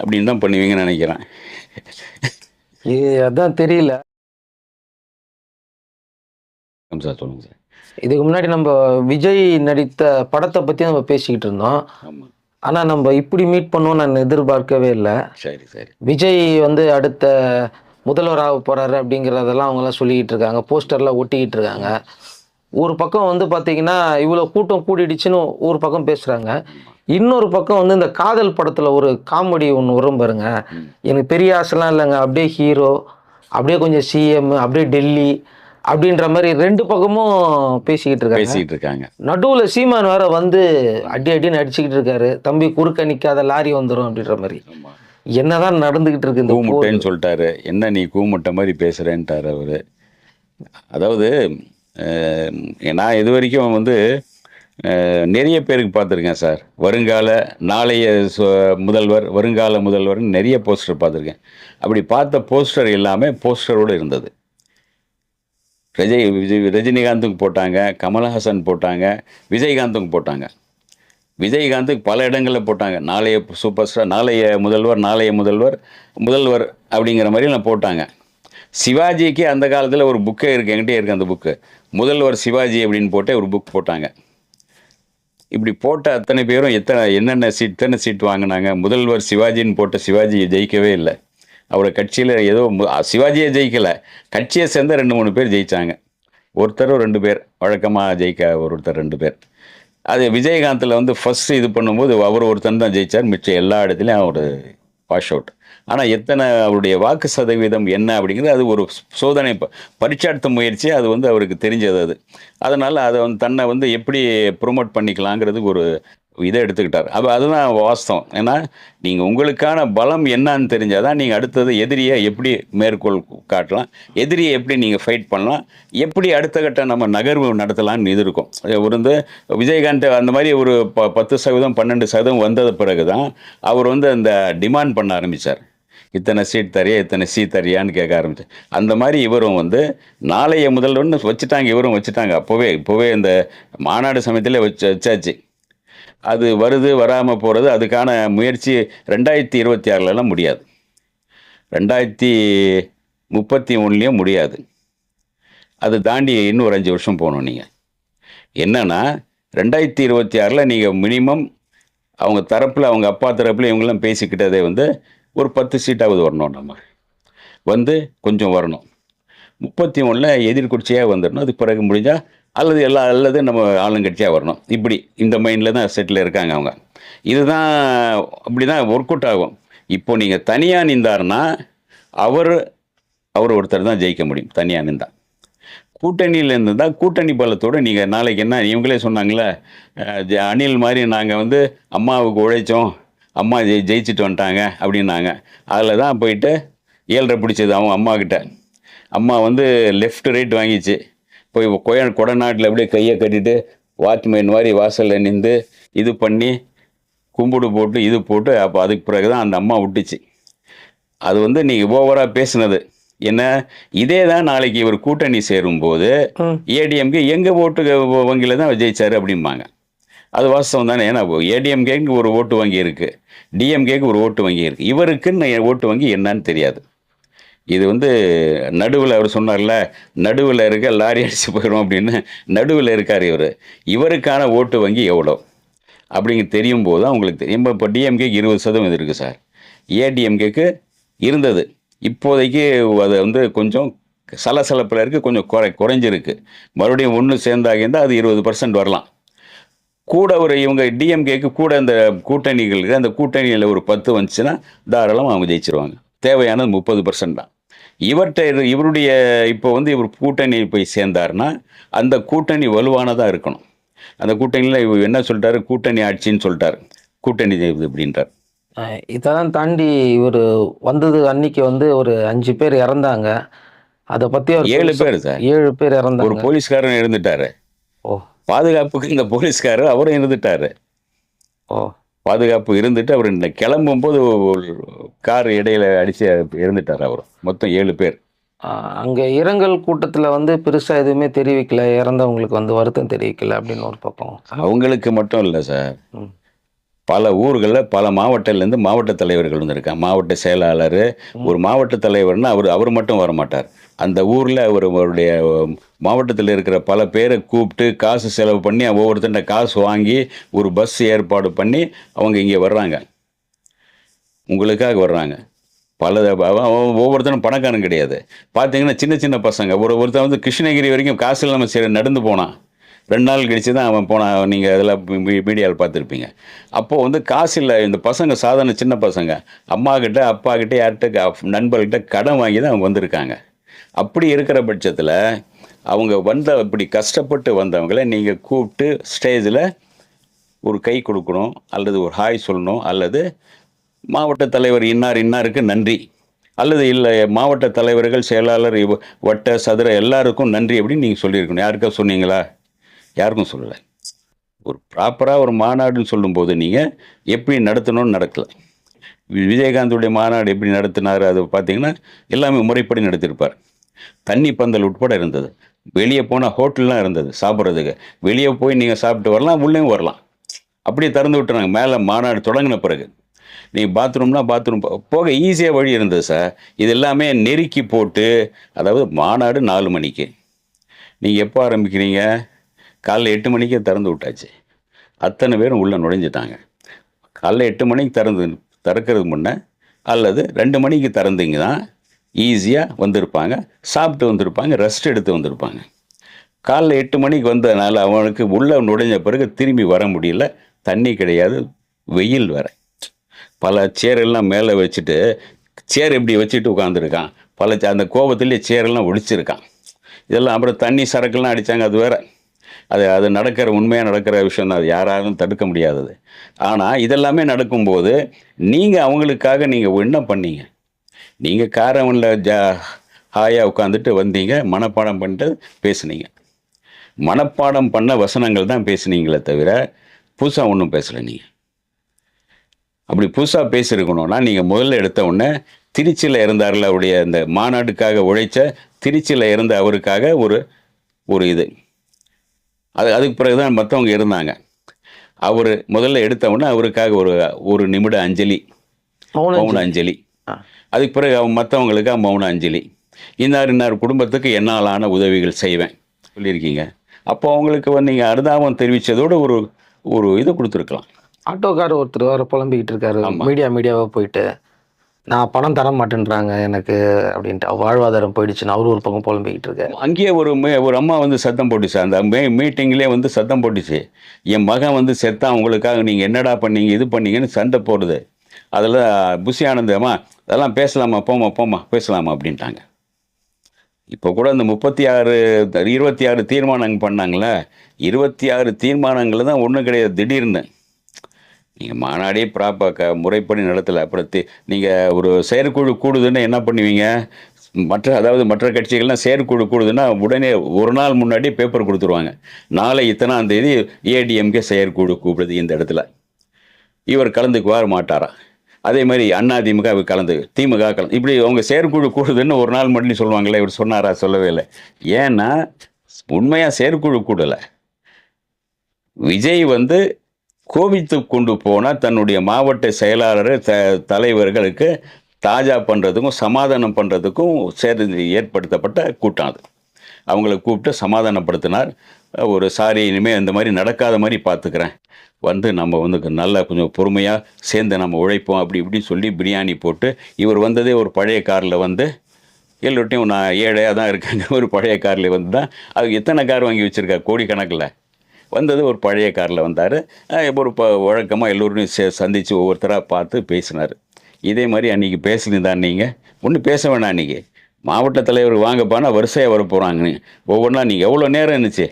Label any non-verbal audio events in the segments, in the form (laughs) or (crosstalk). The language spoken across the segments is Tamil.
அப்படின்னு தான் பண்ணுவீங்கன்னு நினைக்கிறேன். இது அதான் தெரியல. சார் சொல்லுங்கள் சார். இதுக்கு முன்னாடி நம்ம விஜய் நடித்த படத்தை பற்றி நம்ம பேசிக்கிட்டு இருந்தோம். ஆமாம் ஆனால் நம்ம இப்படி மீட் பண்ணுவோம் நான் எதிர்பார்க்கவே இல்லை. சரி சரி. விஜய் வந்து அடுத்த முதல்வராக போகிறாரு அப்படிங்கிறதெல்லாம் அவங்களாம் சொல்லிக்கிட்டு இருக்காங்க. போஸ்டர்லாம் ஒட்டிக்கிட்டு இருக்காங்க. ஒரு பக்கம் வந்து பார்த்தீங்கன்னா இவ்வளோ கூட்டம் கூடிடுச்சுன்னு ஒரு பக்கம் பேசுகிறாங்க இன்னொரு பக்கம் வந்து இந்த காதல் படத்தில் ஒரு காமெடி ஒன்று வரும் பாருங்க. எனக்கு பெரிய ஆசைலாம் இல்லைங்க. அப்படியே ஹீரோ அப்படியே கொஞ்சம் சிஎம் அப்படியே டெல்லி அப்படின்ற மாதிரி ரெண்டு பக்கமும் பேசிக்கிட்டு இருக்காங்க. பேசிக்கிட்டு இருக்காங்க. நடுவுல சீமான் வேற வந்து அடி அடின்னு அடிச்சுக்கிட்டு இருக்காரு. தம்பி குறுக்க நிக்காத லாரி வந்துடும் அப்படின்ற மாதிரி. என்னதான் நடந்துகிட்டு இருக்கு இந்த? கூமுட்டைன்னு சொல்லிட்டாரு. என்ன நீ கூமுட்டை மாதிரி பேசுகிறேன்ட்டார் அவர். அதாவது நான் இது வரைக்கும் வந்து நிறைய பேருக்கு பார்த்துருக்கேன் சார். வருங்கால நாளைய சு- முதல்வர் வருங்கால முதல்வர்னு நிறைய போஸ்டர் பார்த்துருக்கேன். அப்படி பார்த்த போஸ்டர் எல்லாமே போஸ்டரோடு இருந்தது. ரஜய் விஜய் ரஜினிகாந்துக்கு போட்டாங்க கமல்ஹாசன் போட்டாங்க விஜயகாந்துக்கு போட்டாங்க. விஜயகாந்துக்கு பல இடங்களில் போட்டாங்க. நாளைய சூப்பர் ஸ்டார் நாளைய முதல்வர் நாளைய முதல்வர் முதல்வர் அப்படிங்கிற மாதிரிலாம் போட்டாங்க. சிவாஜிக்கு அந்த காலத்தில் ஒரு புக்கே இருக்குது என்கிட்டே இருக்குது அந்த புக்கு. முதல்வர் சிவாஜி அப்படின்னு போட்டே ஒரு புக் போட்டாங்க. இப்படி போட்ட அத்தனை பேரும் எத்தனை என்னென்ன சீட் எத்தனை சீட் வாங்கினாங்க? முதல்வர் சிவாஜின்னு போட்ட சிவாஜியை ஜெயிக்கவே இல்லை. அவரை கட்சியில் ஏதோ சிவாஜியை சிவாஜியே ஜெயிக்கலை. கட்சியை சேர்ந்த ரெண்டு மூணு பேர் ஜெயித்தாங்க ஒருத்தர் ரெண்டு பேர் வழக்கமாக ஜெயிக்க ஒருத்தர் ரெண்டு பேர். அது விஜயகாந்தில் வந்து ஃபஸ்ட்டு இது பண்ணும்போது அவர் ஒருத்தன் தான் ஜெயித்தார் மிச்சம் எல்லா இடத்துலையும் அவர் வாஷ் அவுட் ஆனால் எத்தனை அவருடைய வாக்கு சதவீதம் என்ன அப்படிங்கிறது அது ஒரு சோதனை ப- பரீட்சார்த்த முயற்சி அது வந்து அவருக்கு தெரிஞ்சது அது. அதனால் அதை வந்து தன்னை வந்து எப்படி ப்ரொமோட் பண்ணிக்கலாங்கிறதுக்கு ஒரு இதை எடுத்துக்கிட்டார். அப்போ அதுதான் வாஸ்தவம். ஏன்னா நீங்கள் உங்களுக்கான பலம் என்னன்னு தெரிஞ்சால் தான் நீங்கள் அடுத்தது எதிரியை எப்படி மேற்கோள் காட்டலாம் எதிரியை எப்படி நீங்கள் ஃபைட் பண்ணலாம் எப்படி அடுத்த கட்ட நம்ம நகர்வு நடத்தலாம்னு இது இருக்கும். ஒரு வந்து விஜயகாந்த் அந்த மாதிரி ஒரு ப பத்து சதவீதம் பன்னெண்டு சதவீதம் வந்தது பிறகு தான் அவர் வந்து அந்த டிமாண்ட் பண்ண ஆரம்பித்தார் இத்தனை சீட் தரியா இத்தனை சீட் தரியான்னு கேட்க ஆரம்பிச்சு. அந்த மாதிரி இவரும் வந்து நாளைய முதல்வர்னு வச்சுட்டாங்க இவரும் வச்சுட்டாங்க. அப்போவே இப்போவே இந்த மாநாடு சமயத்தில் வச்சு வச்சாச்சு. அது வருது வராமல் போகிறது அதுக்கான முயற்சி ரெண்டாயிரத்தி இருபத்தி ஆறுலலாம் முடியாது. ரெண்டாயிரத்தி முப்பத்தி ஒன்றுலேயும் முடியாது. அது தாண்டி இன்னும் ஒரு அஞ்சு வருஷம் போகணும் நீங்கள் என்னென்னா ரெண்டாயிரத்தி இருபத்தி ஆறில் நீங்கள் மினிமம் அவங்க தரப்பில் அவங்க அப்பா தரப்பில் இவங்கெல்லாம் பேசிக்கிட்டதே வந்து ஒரு பத்து சீட்டாவது வரணும் நம்ம. வந்து கொஞ்சம் வரணும். முப்பத்தி ஒன்றில் எதிர்கட்சியாக வந்துடணும். அதுக்கு பிறகு முடிஞ்சால் அல்லது எல்லா அல்லது நம்ம ஆளுங்கட்சியாக வரணும். இப்படி இந்த மைண்டில் தான் செட்டில் இருக்காங்க அவங்க. இதுதான் அப்படி தான் ஒர்க் அவுட் ஆகும். இப்போ நீங்கள் தனியாக நின்றாருன்னா அவர் அவர் ஒருத்தர் தான் ஜெயிக்க முடியும். தனியாக நின்றா கூட்டணியில் இருந்தால் கூட்டணி பலத்தோடு நீங்கள் நாளைக்கு என்ன இவங்களே சொன்னாங்களே அணில் மாதிரி நாங்கள் வந்து அம்மாவுக்கு உழைச்சோம் அம்மா ஜெய் ஜெயிச்சிட்டு வந்துட்டாங்க அப்படின்னாங்க. அதில் தான் போயிட்டு ஏழரை பிடிச்சது அவங்க அம்மா கிட்ட. அம்மா வந்து லெஃப்ட் ரைட் வாங்கிச்சு. போய் கொய கொடநாட்டில் அப்படியே கையை கட்டிட்டு வாட்ச்மேன் மாதிரி வாசலில் நின்று இது பண்ணி கும்பிடு போட்டு இது போட்டு அப்போ அதுக்கு பிறகு தான் அந்த அம்மா விட்டுச்சு. அது வந்து நீங்கள் ஓவராக பேசுனது. என்ன? இதே தான் நாளைக்கு இவர் கூட்டணி சேரும்போது ம். ஏடிஎம்கே எங்கள் ஓட்டு வங்கியில் தான் ஜெயிச்சாரு அப்படிம்பாங்க. அது வாஸ்தவம் தானே. ஏன்னா ஏடிஎம்கேக்கு ஒரு ஓட்டு வங்கி இருக்குது டிஎம்கேக்கு ஒரு ஓட்டு வங்கி இருக்குது இவருக்குன்னு ஓட்டு வங்கி என்னன்னு தெரியாது. இது வந்து நடுவில் அவர் சொன்னார்ல நடுவில் இருக்க லாரி அடிச்சு போயிடும் அப்படின்னு. நடுவில் இருக்கார் இவர். இவருக்கான ஓட்டு வங்கி எவ்வளோ? அப்படிங்க தெரியும் போது தான் உங்களுக்கு தெரியும். இப்போ டிஎம்கேக்கு இருபது சதவீதம் இருக்குது சார். ஏடிஎம்கேக்கு இருந்தது. இப்போதைக்கு அது வந்து கொஞ்சம் சலசலப்பில் இருக்குது கொஞ்சம் குறை குறைஞ்சிருக்கு. மறுபடியும் ஒன்று சேர்ந்தாகிருந்தால் அது இருபது பர்சன்ட் வரலாம். கூட ஒரு இவங்க டிஎம்கேக்கு கூட அந்த கூட்டணிகள் இருக்கு. அந்த கூட்டணியில் ஒரு பத்து வந்துச்சுன்னா தாராளமாக அவங்க ஜெயிச்சிருவாங்க. தேவையானது முப்பது பர்சன்ட் தான். இவர்கிட்ட இவருடைய இப்போ வந்து இவர் கூட்டணி போய் சேர்ந்தாருன்னா அந்த கூட்டணி வலுவானதாக இருக்கணும். அந்த கூட்டணியில் இவர் என்ன சொல்லிட்டாரு? கூட்டணி ஆட்சின்னு சொல்லிட்டாரு. கூட்டணி இது அப்படின்றார் இதெல்லாம் தாண்டி இவர் வந்தது அன்னைக்கு வந்து ஒரு அஞ்சு பேர் இறந்தாங்க. அதை அவர் ஏழு பேர் சார். ஏழு பேர் ஒரு இறந்தாங்க போலீஸ்காரன் இருந்துட்டாரு ஓ. பாதுகாப்புக்கு இந்த போலீஸ்காரர் அவரும் இருந்துட்டாரு. ஓ. பாதுகாப்பு இருந்துட்டு அவர் இந்த கிளம்பும்போது ஒரு கார் இடையில அடிச்சு இருந்துட்டார் அவர். மொத்தம் ஏழு பேர். அங்க இரங்கல் கூட்டத்துல வந்து பெருசா எதுவுமே தெரிவிக்கல. இறந்தவங்களுக்கு வந்து வருத்தம் தெரிவிக்கல அப்படின்னு ஒரு பக்கம். அவங்களுக்கு மட்டும் இல்லை சார். பல ஊர்களில் பல மாவட்டத்திலேருந்து மாவட்ட தலைவர்கள் வந்திருக்காங்க. மாவட்ட செயலாளர் ஒரு மாவட்ட தலைவர்னா அவர் அவர் மட்டும் வர மாட்டார் அந்த ஊரில் அவர் அவருடைய மாவட்டத்தில் இருக்கிற பல பேரை கூப்பிட்டு காசு செலவு பண்ணி ஒவ்வொருத்தண்ட காசு வாங்கி ஒரு பஸ் ஏற்பாடு பண்ணி அவங்க இங்கே வர்றாங்க. உங்களுக்காக வர்றாங்க. பல ஒவ்வொருத்தரும் பணக்காரன் கிடையாது. பார்த்தீங்கன்னா சின்ன சின்ன பசங்க. ஒரு ஒருத்தன் வந்து கிருஷ்ணகிரி வரைக்கும் காசு இல்லாமல் சரி நடந்து போனான். ரெண்டு நாள் கழிச்சு தான் அவன் போனான் நீங்கள் அதெல்லாம் மீடியாவில் பார்த்துருப்பீங்க. அப்போது வந்து காசு இல்லை இந்த பசங்க சாதாரண சின்ன பசங்க அம்மாக்கிட்ட அப்பாக்கிட்ட யார்கிட்ட நண்பர்கிட்ட கடன் வாங்கி தான் அவங்க வந்திருக்காங்க. அப்படி இருக்கிற பட்சத்தில் அவங்க வந்த இப்படி கஷ்டப்பட்டு வந்தவங்கள நீங்கள் கூப்பிட்டு ஸ்டேஜில் ஒரு கை கொடுக்கணும் அல்லது ஒரு ஹாய் சொல்லணும் அல்லது மாவட்ட தலைவர் இன்னார் இன்னாருக்கு நன்றி அல்லது இல்லை மாவட்ட தலைவர்கள் செயலாளர் வட்ட சதுர எல்லாருக்கும் நன்றி அப்படின்னு நீங்கள் சொல்லியிருக்கணும். யாருக்கா சொன்னீங்களா? யாருக்கும் சொல்லலை. ஒரு ப்ராப்பராக ஒரு மாநாடுன்னு சொல்லும்போது நீங்கள் எப்படி நடத்தணும்னு நடக்கலை. விஜயகாந்துடைய மாநாடு எப்படி நடத்தினார் அது பார்த்தீங்கன்னா எல்லாமே முறைப்படி நடத்தியிருப்பார் தண்ணி பந்தல் உட்பட இருந்தது. வெளியே போனால் ஹோட்டல்லாம் இருந்தது சாப்பிட்றதுக்கு. வெளியே போய் நீங்கள் சாப்பிட்டு வரலாம் உள்ளேயும் வரலாம். அப்படியே திறந்து விட்டுறாங்க. மேலே மாநாடு தொடங்கின பிறகு. நீங்கள் பாத்ரூம்னா பாத்ரூம். போக ஈஸியாக வழி இருந்தது சார் இது எல்லாமே நெருக்கி போட்டு அதாவது மாநாடு நாலு மணிக்கு. நீங்கள் எப்போ ஆரம்பிக்கிறீங்க? காலைல எட்டு மணிக்கே திறந்து விட்டாச்சு. அத்தனை பேரும் உள்ளே நுழைஞ்சிட்டாங்க. காலைல எட்டு மணிக்கு திறந்து திறக்கிறதுக்கு முன்னே அல்லது ரெண்டு மணிக்கு திறந்தீங்க தான் ஈஸியாக வந்திருப்பாங்க. சாப்பிட்டு வந்திருப்பாங்க ரெஸ்ட் எடுத்து வந்திருப்பாங்க. காலைல எட்டு மணிக்கு வந்ததுனால அவனுக்கு உள்ளே நுழைஞ்ச பிறகு திரும்பி வர முடியல. தண்ணி கிடையாது வெயில் வேற. பல சேரெல்லாம் மேலே வச்சுட்டு சேர் இப்படி வச்சுட்டு உட்காந்துருக்கான் பல சே- அந்த கோபத்துலேயே சேரெல்லாம் ஒடிச்சிருக்கான் இதெல்லாம் அப்புறம் தண்ணி சரக்குலாம் அடித்தாங்க அது வேறு. அது அது நடக்கிற உண்மையாக நடக்கிற விஷயம் தான் அது யாராலும் தடுக்க முடியாதது. ஆனால் இதெல்லாமே நடக்கும்போது நீங்கள் அவங்களுக்காக நீங்கள் என்ன பண்ணீங்க. நீங்கள் காரவனில் ஜா ஹாயாக உட்காந்துட்டு வந்தீங்க மனப்பாடம் பண்ணிட்டு பேசுனீங்க. மனப்பாடம் பண்ண வசனங்கள் தான் பேசுனீங்களே தவிர புதுசாக ஒன்றும் பேசலை நீங்கள் அப்படி புதுசாக பேசியிருக்கணும்னா நீங்கள் முதல்ல எடுத்த உடனே திருச்சியில் இருந்தார்ல அவருடைய அந்த மாநாட்டுக்காக உழைச்ச திருச்சியில் இருந்த அவருக்காக ஒரு ஒரு இது. அது அதுக்கு பிறகு தான் மற்றவங்க இருந்தாங்க. அவர் முதல்ல எடுத்த உடனே அவருக்காக ஒரு ஒரு நிமிட அஞ்சலி மௌன அஞ்சலி. அதுக்கு பிறகு அவன் மற்றவங்களுக்கு மௌன அஞ்சலி இன்னார் இன்னார் குடும்பத்துக்கு என்னாலான உதவிகள் செய்வேன் சொல்லியிருக்கீங்க. அப்போ அவங்களுக்கு வந்து நீங்கள் அனுதாபம் தெரிவித்ததோடு ஒரு ஒரு இது கொடுத்துருக்கலாம். ஆட்டோக்கார் ஒருத்தர் வர புலம்பிக்கிட்டு இருக்காரு. மீடியா மீடியாவாக போயிட்டு. நான் பணம் தர மாட்டேன்றாங்க எனக்கு அப்படின்ட்டு. வாழ்வாதாரம் போயிடுச்சுன்னு அவரு ஒரு பக்கம் புலம்பிக்கிட்டு இருக்காரு. அங்கேயே ஒரு மே- ஒரு அம்மா வந்து சத்தம் போட்டுச்சு. அந்த மே மீட்டிங்லேயே வந்து சத்தம் போட்டுச்சு. என் மகன் வந்து செத்தான் உங்களுக்காக நீங்கள் என்னடா பண்ணீங்க இது பண்ணீங்கன்னு சண்டை போடுது. அதில் புஷி ஆனந்தம்மா அதெல்லாம் பேசலாமா? போமா போமா பேசலாமா? அப்படின்ட்டாங்க. இப்போ கூட இந்த முப்பத்தி ஆறு இருபத்தி ஆறு தீர்மானங்கள் பண்ணாங்களே. இருபத்தி ஆறு தீர்மானங்கள் தான் ஒன்றும் கிடையாது. திடீர்னு. நீங்கள் மாநாடே ப்ராப்பாக க முறைப்படி நடத்தலை. அப்புறம் நீங்கள் ஒரு செயற்குழு கூடுதுன்னு என்ன பண்ணுவீங்க? மற்ற அதாவது மற்ற கட்சிகள்லாம் செயற்குழு கூடுதுன்னா உடனே ஒரு நாள் முன்னாடி பேப்பர் கொடுத்துருவாங்க. நாளை இத்தனாம் தேதி ஏடிஎம்கே செயற்குழு கூப்பிடுது இந்த இடத்துல. இவர் கலந்துக்குவார் மாட்டாரா? அதே மாதிரி அண்ணா திமுக இவர் கலந்து திமுக கலந்து இப்படி அவங்க செயற்குழு கூடுதுன்னு ஒரு நாள் மட்டும் சொல்லுவாங்களே இவர் சொன்னாரா சொல்லவே இல்லை. ஏன்னா உண்மையாக செயற்குழு கூடலை. விஜய் வந்து கோபித்து கொண்டு போனால் தன்னுடைய மாவட்ட செயலாளர் த தலைவர்களுக்கு தாஜா பண்ணுறதுக்கும் சமாதானம் பண்ணுறதுக்கும் சேர்ந்து ஏற்படுத்தப்பட்ட கூட்டம் அது. அவங்கள கூப்பிட்டு சமாதானப்படுத்தினார். ஒரு சாரி இனிமேல் இந்த மாதிரி நடக்காத மாதிரி பார்த்துக்கிறேன். வந்து நம்ம வந்து நல்லா கொஞ்சம் பொறுமையாக சேர்ந்து நம்ம உழைப்போம் அப்படி இப்படி சொல்லி பிரியாணி போட்டு இவர் வந்ததே ஒரு பழைய காரில் வந்து எல்லோட்டையும் நான் ஏழையாக தான் இருக்கேங்க ஒரு பழைய காரில் வந்து தான் அது எத்தனை கார் வாங்கி வச்சுருக்கா? கோடிக்கணக்கில். வந்தது ஒரு பழைய காரில் வந்தார். ஒரு ப வழக்கமாக எல்லோருமே சே சந்தித்து ஒவ்வொருத்தராக பார்த்து பேசினார். இதே மாதிரி அன்றைக்கி பேசினதான் நீங்கள் ஒன்றும் பேச வேணாம் அன்றைக்கி மாவட்ட தலைவர் வாங்கப்பானா வரிசையாக வர ஒவ்வொன்றா நீங்கள் எவ்வளோ நேரம் இருந்துச்சு?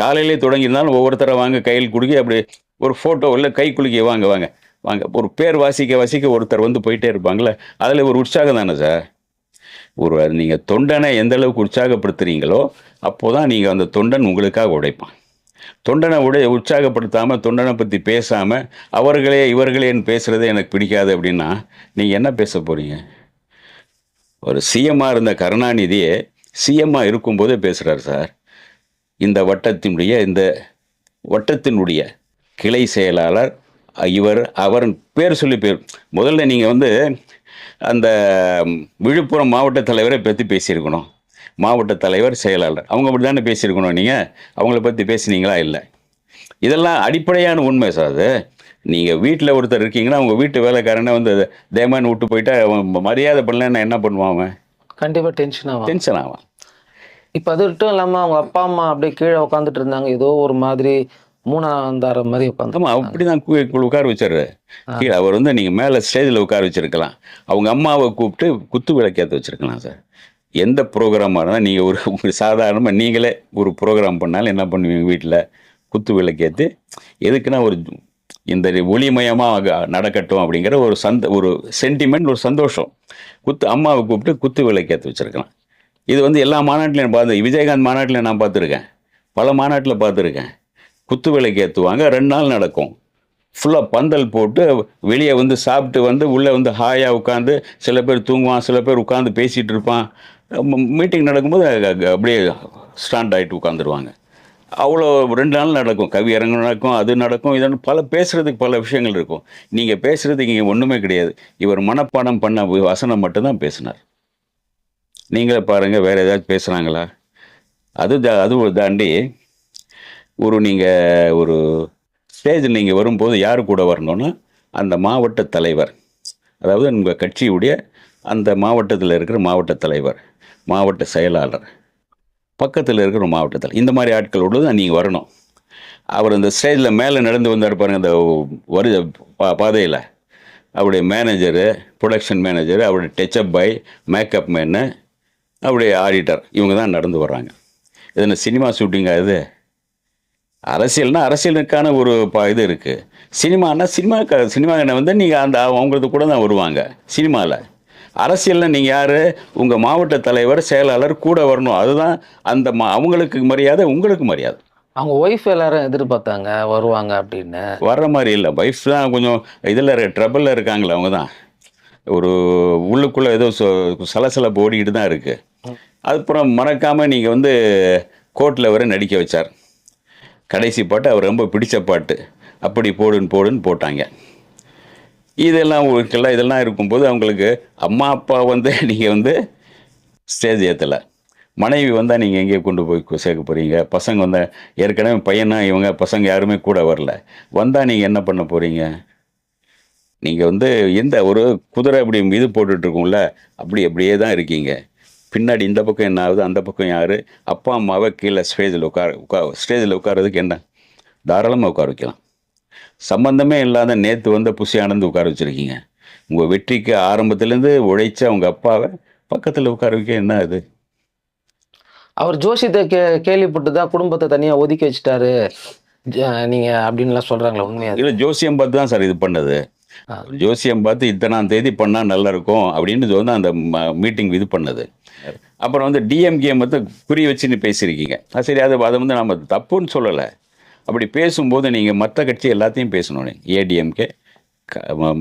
காலையிலே தொடங்கியிருந்தாலும் ஒவ்வொருத்தரை வாங்க கையில் குலுக்கி அப்படி ஒரு ஃபோட்டோ இல்லை கை குலுக்கி வாங்க வாங்க. வாங்க ஒரு பேர் வாசிக்க வாசிக்க ஒருத்தர் வந்து போயிட்டே இருப்பாங்களே அதில் ஒரு உற்சாகம் தானே சார்? ஒரு நீங்கள் தொண்டனை எந்த அளவுக்கு உற்சாகப்படுத்துகிறீங்களோ அப்போ தான் நீங்கள் அந்த தொண்டன் உங்களுக்காக உடைப்பான். தொண்டனை உடைய உற்சாகப்படுத்தாமல் தொண்டனை பற்றி பேசாமல் அவர்களே இவர்களேன்னு பேசுகிறதே எனக்கு பிடிக்காது அப்படின்னா நீங்கள் என்ன பேச போகிறீங்க ஒரு சிஎம்மாக இருந்த கருணாநிதியே சிஎம்மாக இருக்கும்போதே பேசுகிறார் சார். இந்த வட்டத்தினுடைய இந்த வட்டத்தினுடைய கிளை செயலாளர் இவர் அவர் பேர் சொல்லி பேர் முதல்ல நீங்கள் வந்து அந்த விழுப்புரம் மாவட்ட தலைவரை பற்றி பேசியிருக்கணும். மாவட்ட தலைவர் செயலாளர். அவங்க அப்படி தானே பேசியிருக்கணும் நீங்கள் அவங்கள பற்றி பேசுனீங்களா இல்லை? இதெல்லாம் அடிப்படையான உண்மை சார் அது. நீங்கள் வீட்டில் ஒருத்தர் இருக்கீங்கன்னா உங்கள் வீட்டு வேலைக்காரனை வந்து தேமான்னு விட்டு போயிட்டா அவன் மரியாதை பண்ணலன்னா என்ன பண்ணுவான் அவன்? கண்டிப்பா டென்ஷன் ஆகும் டென்ஷன் ஆவான். இப்போ அது மட்டும் இல்லாம அவங்க அப்பா அம்மா அப்படியே கீழே உட்காந்துட்டு இருந்தாங்க. ஏதோ ஒரு மாதிரி மூணாந்தார மாதிரி உட்காந்து ஆமாம் அப்படி தான் உட்கார வச்சாரு. கீழே அவர் வந்து நீங்கள் மேலே ஸ்டேஜில் உட்கார வச்சிருக்கலாம். அவங்க அம்மாவை கூப்பிட்டு குத்து விளக்கேற்ற வச்சிருக்கலாம் சார். எந்த ப்ரோக்ராமாக இருந்தால் நீங்கள் ஒரு உங்களுக்கு சாதாரணமாக நீங்களே ஒரு ப்ரோக்ராம் பண்ணாலும் என்ன பண்ணுவீங்க வீட்டில் குத்து விளக்கேற்றி எதுக்குன்னா ஒரு இந்த ஒளிமயமாக நடக்கட்டும் அப்படிங்கிற ஒரு சந்த ஒரு சென்டிமெண்ட் ஒரு சந்தோஷம். குத்து அம்மாவை கூப்பிட்டு குத்து விளக்கேற்ற வச்சிருக்கலாம். இது வந்து எல்லா மாநாட்டிலையும் பார்த்து விஜயகாந்த் மாநாட்டில் நான் பார்த்துருக்கேன். பல மாநாட்டில் பார்த்துருக்கேன். குத்து விளக்கு ஏற்றுவாங்க ரெண்டு நாள் நடக்கும். ஃபுல்லாக பந்தல் போட்டு வெளியே வந்து சாப்பிட்டு வந்து உள்ளே வந்து ஹாயாக உட்காந்து சில பேர் தூங்குவான் சில பேர் உட்காந்து பேசிகிட்டு இருப்பான். மீட்டிங் நடக்கும்போது அப்படியே ஸ்டாண்ட் ஆகிட்டு உட்காந்துருவாங்க அவ்வளோ ரெண்டு நாள் நடக்கும். கவி அரங்கு நடக்கும் அது நடக்கும் இதெல்லாம் பல பேசுகிறதுக்கு பல விஷயங்கள் இருக்கும். நீங்கள் பேசுகிறதுக்கு இங்கே ஒன்றுமே கிடையாது. இவர் மனப்பாடம் பண்ண வசனம் மட்டும்தான் பேசினார். நீங்களே பாருங்கள் வேறு ஏதாச்சும் பேசுகிறாங்களா அது அதுவும் அது தாண்டி ஒரு நீங்கள் ஒரு ஸ்டேஜ் நீங்கள் வரும்போது யார் கூட வரணும்னா அந்த மாவட்ட தலைவர். அதாவது உங்கள் கட்சியுடைய அந்த மாவட்டத்தில் இருக்கிற மாவட்ட தலைவர். மாவட்ட செயலாளர். பக்கத்தில் இருக்கிற மாவட்டத்தில். இந்த மாதிரி ஆட்களோடு தான் நீங்கள் வரணும். அவர் இந்த ஸ்டேஜில் மேலே நடந்து வந்தார் பாருங்க அந்த வரு பா பாதையில். அவருடைய மேனேஜரு ப்ரொடக்ஷன் மேனேஜர் அவருடைய touch up boy makeup man அவருடைய ஆடிட்டர் இவங்க தான் நடந்து வர்றாங்க. இது சினிமா ஷூட்டிங்காக இது? அரசியல்னால் அரசியலுக்கான ஒரு ப இது இருக்குது சினிமானா சினிமா சினிமா வந்து நீங்கள் அந்த அவங்களுக்கு கூட தான் வருவாங்க. சினிமாவில் அரசியலில் நீங்கள் யார்? உங்கள் மாவட்ட தலைவர் செயலாளர் கூட வரணும். அதுதான் அந்த மா அவங்களுக்கு மரியாதை உங்களுக்கு மரியாதை. அவங்க ஒய்ஃப் எல்லாரும் எதிர்பார்த்தாங்க வருவாங்க அப்படின்னு. வர்ற மாதிரி இல்லை. வைஃப் தான் கொஞ்சம் இதில் ட்ரபிளில் இருக்காங்களே அவங்க தான். ஒரு உள்ளுக்குள்ளே ஏதோ சலசலப்பு ஓடிக்கிட்டு தான் இருக்குது அதுக்கப்புறம் மறக்காமல் நீங்கள் வந்து கோர்ட்டில் வரை நடிக்க வச்சார். கடைசி பாட்டு அவர் ரொம்ப பிடிச்ச பாட்டு. அப்படி போடுன்னு போடுன்னு போட்டாங்க. இதெல்லாம் உங்களுக்கெல்லாம் இதெல்லாம் இருக்கும்போது அவங்களுக்கு அம்மா அப்பா வந்து (laughs) நீங்கள் வந்து ஸ்டேஜ் ஏற்றலை மனைவி வந்தால் நீங்கள் எங்கேயோ கொண்டு போய் சேர்க்க போகிறீங்க பசங்க வந்தால் ஏற்கனவே பையனா இவங்க பசங்க யாருமே கூட வரல. வந்தால் நீங்கள் என்ன பண்ண போகிறீங்க நீங்கள் வந்து எந்த ஒரு குதிரை அப்படி இது போட்டுட்ருக்கோம்ல அப்படி அப்படியே தான் இருக்கீங்க. பின்னாடி இந்த பக்கம் என்ன ஆகுது அந்த பக்கம் யார்? அப்பா அம்மாவை கீழே ஸ்டேஜில் உட்கார உட்கா ஸ்டேஜில் உட்காரதுக்கு என்ன? தாராளமாக உட்கார வைக்கலாம். சம்பந்தமே இல்லாத நேற்று வந்த புசி ஆனந்து உட்கார வச்சுருக்கீங்க. உங்கள் வெற்றிக்கு ஆரம்பத்துலேருந்து உழைச்ச அவங்க அப்பாவை பக்கத்தில் உட்கார வைக்க என்ன அது? அவர் ஜோசியத்தை கே கேள்விப்பட்டு தான் குடும்பத்தை தனியா ஒதுக்கி வச்சுட்டாரு. ஜ- நீங்க அப்படின்லாம் சொல்றாங்களா உண்மையா? அது? இல்லை ஜோசியம் பார்த்து தான் சார் இது பண்ணது. ஜோசியம் பார்த்து இத்தனாம் தேதி பண்ணால் நல்லா இருக்கும் அப்படின்னு வந்து அந்த மீட்டிங் இது பண்ணது. அப்புறம் வந்து டிஎம்கே வந்து குறி வச்சு நீ பேசியிருக்கீங்க சரி அது அதை வந்து நம்ம தப்புன்னு சொல்லலை. அப்படி பேசும்போது நீங்கள் மற்ற கட்சி எல்லாத்தையும் பேசணும் ஏடிஎம்கே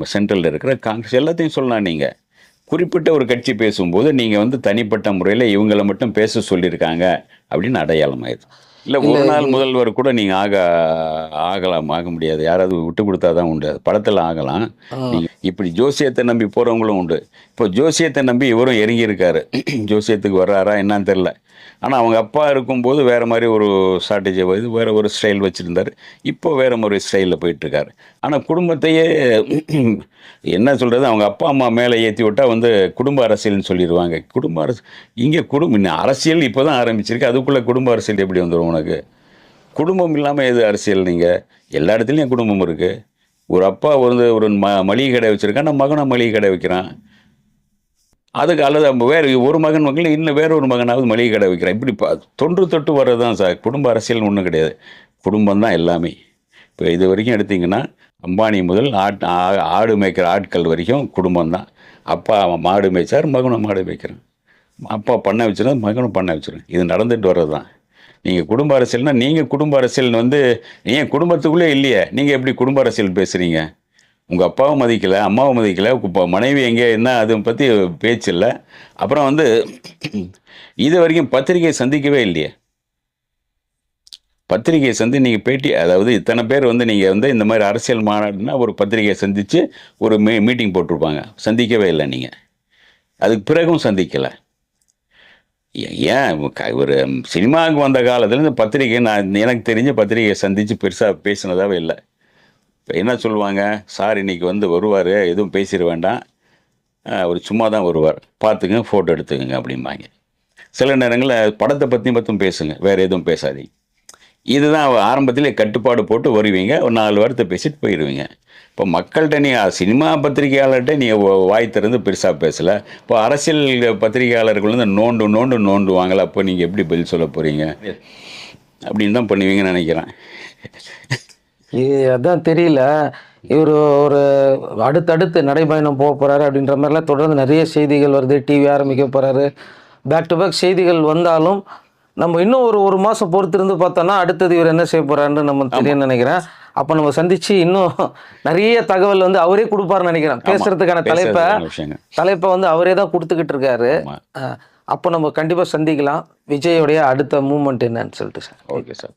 சென்ட்ரலில் இருக்கிற காங்கிரஸ் எல்லாத்தையும் சொல்லலாம் நீங்கள் குறிப்பிட்ட ஒரு கட்சி பேசும்போது நீங்கள் வந்து தனிப்பட்ட முறையில் இவங்கள மட்டும் பேச சொல்லியிருக்காங்க அப்படின்னு அடையாளம் ஆயிடுது இல்லை ஒரு நாள் முதல்வர் கூட நீங்கள் ஆக ஆகலாம் ஆக முடியாது. யாராவது விட்டு கொடுத்தா தான் உண்டு. படத்தில் ஆகலாம். ஆ. நீங்க இப்படி ஜோசியத்தை நம்பி போகிறவங்களும் உண்டு. இப்போ ஜோசியத்தை நம்பி இவரும் இறங்கியிருக்காரு. (clears throat) ஜோசியத்துக்கு வர்றாரா என்னன்னு தெரில ஆனால் அவங்க அப்பா இருக்கும்போது வேறு மாதிரி ஒரு ஸ்ட்ராட்டஜி இது வேறு ஒரு ஸ்டைல் வச்சுருந்தார். இப்போ வேறு மாதிரி ஸ்டைலில் போயிட்டுருக்காரு. ஆனால் குடும்பத்தையே (clears throat) என்ன சொல்கிறது அவங்க அப்பா அம்மா மேலே ஏற்றி விட்டால் வந்து குடும்ப அரசியல்னு சொல்லிடுவாங்க. குடும்ப அரசு இங்கே குடும்ப இன்னும் அரசியல் இப்போ தான் ஆரம்பிச்சிருக்கு. அதுக்குள்ளே குடும்ப அரசியல் எப்படி வந்துடும் உனக்கு? குடும்பம் இல்லாமல் எது அரசியல் நீங்கள் எல்லா இடத்துலையும் குடும்பம் இருக்குது ஒரு அப்பா வந்து ஒரு ம மளிகை கடை வச்சுருக்கான் நான் மகனை மளிகை கடை வைக்கிறான். அதுக்கு அல்லது வேறு ஒரு மகன் மகள் இன்னும் வேற ஒரு மகனாவது மளிகை கடை வைக்கிறான் இப்படி தொன்று தொட்டு வர்றது தான் சார். குடும்ப அரசியல் ஒன்றும் கிடையாது. குடும்பம் தான் எல்லாமே. இப்போ இது வரைக்கும் எடுத்தீங்கன்னா அம்பானி முதல் ஆட் ஆ- ஆடு மேய்க்கிற ஆட்கள் வரைக்கும் குடும்பம் தான். அப்பா அவன் மாடு மேய்ச்சார் மகனும் மாடு மேய்க்கிறான். அப்பா பண்ண வச்சிருந்தா மகனும் பண்ண வச்சிருக்கேன் இது நடந்துட்டு வர்றது தான் நீங்கள் குடும்ப அரசியல்னால் நீங்கள் குடும்ப அரசியல் வந்து ஏன் குடும்பத்துக்குள்ளே இல்லையே? நீங்கள் எப்படி குடும்ப அரசியல் பேசுகிறீங்க உங்கள் அப்பாவும் மதிக்கலை அம்மாவும் மதிக்கலை இப்போ மனைவி எங்கே என்ன அதை பற்றி பேச்சு இல்லை. அப்புறம் வந்து இது வரைக்கும் பத்திரிகை சந்திக்கவே இல்லையே. பத்திரிகையை சந்தி நீங்கள் பேட்டி அதாவது இத்தனை பேர் வந்து நீங்கள் வந்து இந்த மாதிரி அரசியல் மாநாடுனா ஒரு பத்திரிகையை சந்தித்து ஒரு மீ மீட்டிங் போட்டிருப்பாங்க. சந்திக்கவே இல்லை நீங்கள் அதுக்கு பிறகும் சந்திக்கலை. ஏன் ஒரு சினிமாவுக்கு வந்த காலத்துலேருந்து இந்த பத்திரிகை நான் எனக்கு தெரிஞ்ச பத்திரிகையை சந்தித்து பெருசாக பேசினதாகவே இல்லை. என்ன சொல்லுவாங்க? சார் இன்னைக்கு வந்து வருவார் எதுவும் பேசிட வேண்டாம். அவர் சும்மா தான் வருவார். பார்த்துங்க ஃபோட்டோ எடுத்துக்கங்க அப்படிம்பாங்க. சில நேரங்களில் படத்தை பற்றி மட்டும் பேசுங்க வேறு எதுவும் பேசாதீங்க. இதுதான் ஆரம்பத்திலே கட்டுப்பாடு போட்டு வருவீங்க ஒரு நாலு வாரத்தை பேசிட்டு போயிடுவீங்க இப்போ மக்கள்கிட்ட நீங்கள் சினிமா பத்திரிகையாளர்கிட்ட நீங்கள் வாய் திறந்து பெருசாக பேசலை. இப்போ அரசியல் பத்திரிகையாளர்கள் வந்து நோண்டு நோண்டு நோண்டுவாங்களா அப்போ நீங்கள் எப்படி பதில் சொல்ல போகிறீங்க அப்படின்னு தான் பண்ணுவீங்கன்னு நினைக்கிறேன். அதான் தெரியல. இவர் ஒரு அடுத்தடுத்து நடைபயணம் போக போறாரு அப்படின்ற மாதிரிலாம் தொடர்ந்து நிறைய செய்திகள் வருது. டிவி ஆரம்பிக்க போறாரு. பேக் டு பேக் செய்திகள் வந்தாலும் நம்ம இன்னும் ஒரு ஒரு மாதம் பொறுத்திருந்து பார்த்தோன்னா அடுத்தது இவர் என்ன செய்ய போறாருன்னு நம்ம தெரியும்னு நினைக்கிறேன். அப்போ நம்ம சந்திச்சு இன்னும் நிறைய தகவல் வந்து அவரே கொடுப்பாருன்னு நினைக்கிறேன். பேசுறதுக்கான தலைப்பை தலைப்பை வந்து அவரே தான் கொடுத்துக்கிட்டு இருக்காரு. அப்போ நம்ம கண்டிப்பாக சந்திக்கலாம். விஜயோடைய அடுத்த மூமெண்ட் என்னன்னு சொல்லிட்டு சார். Okay sir.